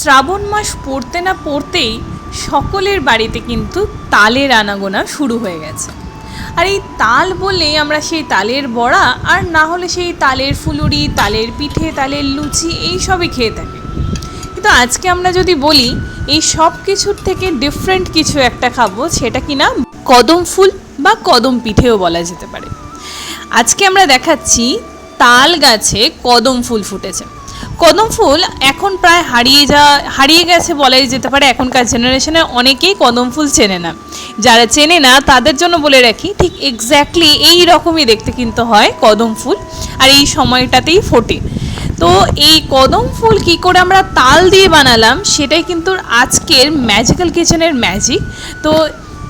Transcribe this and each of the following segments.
শ্রাবণ মাস পড়তে না পড়তেই সকলের বাড়িতে কিন্তু তালের আনাগোনা শুরু হয়ে গেছে। আর এই তাল বললেই আমরা সেই তালের বড়া, আর না হলে সেই তালের ফুলুরি, তালের পিঠে, তালের লুচি, এই সবই খেয়ে থাকি। কিন্তু আজকে আমরা যদি বলি, এই সব কিছুর থেকে ডিফারেন্ট কিছু একটা খাব, সেটা কিনা কদম ফুল বা কদম পিঠেও বলা যেতে পারে। আজকে আমরা দেখাচ্ছি তাল গাছে কদম ফুল ফুটেছে। কদম ফুল এখন প্রায় হারিয়ে যা, হারিয়ে গেছে বলাই যেতে পারে। এখনকার জেনারেশনে অনেকেই কদম ফুল চেনে না। যারা চেনে না, তাদের জন্য বলে রাখি, ঠিক এক্স্যাক্টলি এই রকমই দেখতে কিন্তু হয় কদম ফুল, আর এই সময়টাতেই ফোটে। তো এই কদম ফুল কি করে আমরা তাল দিয়ে বানালাম, সেটাই কিন্তু আজকের ম্যাজিক্যাল কিচেনের ম্যাজিক তো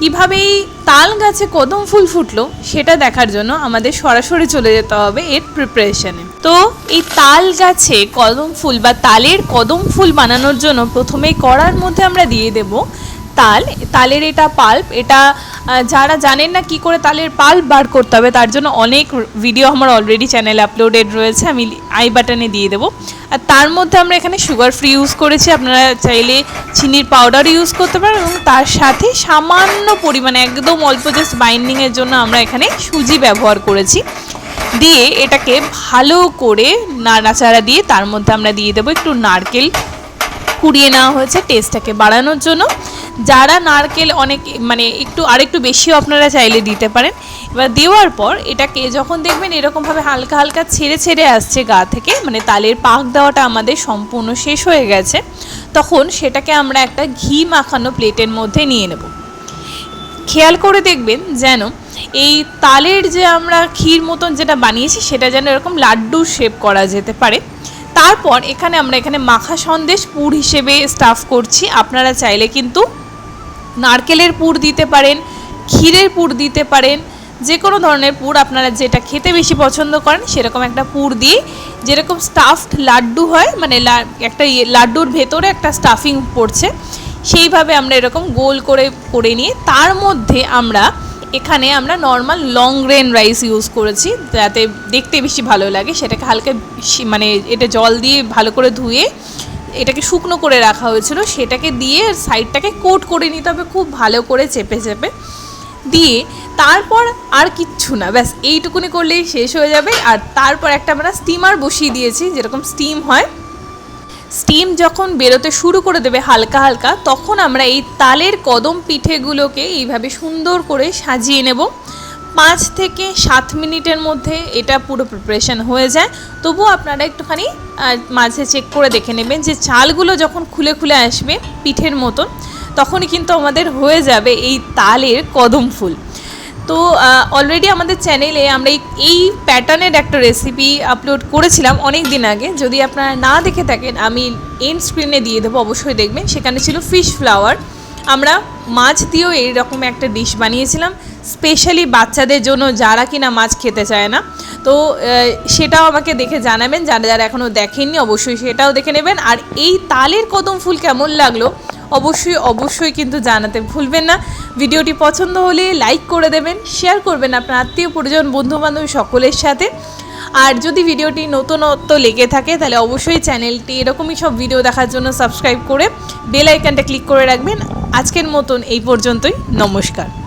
কীভাবে এই তাল গাছে কদম ফুল ফুটলো, সেটা দেখার জন্য আমাদের সরাসরি চলে যেতে হবে এর প্রিপারেশানে তো এই তাল গাছে কদম ফুল বা তালের কদম ফুল বানানোর জন্য প্রথমে কড়ার মধ্যে আমরা দিয়ে দেব তাল। তালের এটা পাল্প এটা যারা জানেন না কি করে তালের পাল বার করতে হবে, তার জন্য অনেক ভিডিও আমার অলরেডি চ্যানেলে আপলোডেড রয়েছে, আমি আই বাটনে দিয়ে দেবো। আর তার মধ্যে আমরা এখানে সুগার ফ্রি ইউজ করেছি, আপনারা চাইলে চিনির পাউডার ইউজ করতে পারেন এবং তার সাথে সামান্য পরিমাণে, একদম অল্প জাস্ট বাইন্ডিংয়ের জন্য আমরা এখানে সুজি ব্যবহার করেছি। দিয়ে এটাকে ভালো করে নাড়াচাড়া দিয়ে তার মধ্যে আমরা দিয়ে দেবো একটু নারকেল, কুড়িয়ে নেওয়া হয়েছে টেস্টটাকে বাড়ানোর জন্য। যারা নারকেল অনেক মানে একটু, আরেকটু বেশিও আপনারা চাইলে দিতে পারেন। এবার দেওয়ার পর এটাকে যখন দেখবেন এরকমভাবে হালকা হালকা ছেড়ে ছেড়ে আসছে গা থেকে মানে তালের পাক দেওয়াটা আমাদের সম্পূর্ণ শেষ হয়ে গেছে, তখন সেটাকে আমরা একটা ঘি মাখানো প্লেটের মধ্যে নিয়ে নেব। খেয়াল করে দেখবেন যেন এই তালের যে আমরা ক্ষীর মতন যেটা বানিয়েছি, সেটা যেন এরকম লাড্ডু শেপ করা যেতে পারে। তারপর এখানে আমরা এখানে মাখা সন্দেশ পুর হিসেবে স্টাফ করছি। আপনারা চাইলে কিন্তু নারকেলের পুর দিতে পারেন, ক্ষীরের পুর দিতে পারেন যে কোনো ধরনের পুর আপনারা যেটা খেতে বেশি পছন্দ করেন, সেরকম একটা পুর দিয়ে যেরকম স্টাফড লাড্ডু হয় মানে একটা ইয়ে- লাড্ডুর ভেতরে একটা স্টাফিং পড়ছে, সেইভাবে আমরা এরকম গোল করে করে নিয়ে তার মধ্যে আমরা এখানে আমরা normal long grain rice use করেছি, যাতে দেখতে বেশি ভালো লাগে, সেটাকে হালকা মানে এটা জল দিয়ে ভালো করে ধুয়ে এটাকে শুকনো করে রাখা হয়েছিল, সেটাকে দিয়ে সাইডটাকে কোট করে নিতে হবে, খুব ভালো করে চেপে চেপে। দিয়ে তারপর আর কিচ্ছু না, ব্যাস, এইটুকুনি করলেই শেষ হয়ে যাবে। আর তারপর একটা আমরা স্টিমার বসিয়ে দিয়েছি, যেরকম স্টিম হয়। স্টিম যখন বেরোতে শুরু করে দেবে হালকা হালকা, তখন আমরা এই তালের কদম পিঠেগুলোকে এইভাবে সুন্দর করে সাজিয়ে নেব। পাঁচ থেকে সাত মিনিটের মধ্যে এটা পুরো প্রিপারেশন হয়ে যায়। তবুও আপনারা একটুখানি মাঝে চেক করে দেখে নেবেন যে চালগুলো যখন খুলে খুলে আসবে পিঠের মতন, তখনই কিন্তু আমাদের হয়ে যাবে এই তালের কদম ফুল। তো অলরেডি আমাদের চ্যানেলে আমরা এই- এই প্যাটার্নের একটা রেসিপি আপলোড করেছিলাম অনেক দিন আগে। যদি আপনারা না দেখে থাকেন, আমি এন্ড স্ক্রিনে দিয়ে দেবো, অবশ্যই দেখবেন। সেখানে ছিল ফিশ ফ্লাওয়ার আমরা মাছ দিয়েও এইরকম একটা ডিশ বানিয়েছিলাম স্পেশালি বাচ্চাদের জন্য যারা কিনা মাছ খেতে চায় না। তো সেটাও আমাকে দেখে জানাবেন, যারা যারা এখনও দেখেননি অবশ্যই সেটাও দেখে নেবেন। আর এই তালের কদম ফুল কেমন লাগল অবশ্যই অবশ্যই কিন্তু জানাতে ভুলবেন না। ভিডিওটি পছন্দ হলে লাইক করে দেবেন শেয়ার করবেন আপনার আত্মীয়, পরিজন বন্ধু বান্ধব সকলের সাথে। আর যদি ভিডিওটি নতুনত্ব লেগে থাকে, তাহলে অবশ্যই চ্যানেলটি এরকমই সব ভিডিও দেখার জন্য সাবস্ক্রাইব করে বেল ক্লিক করে রাখবেন। আজকের মতন এই পর্যন্তই। নমস্কার।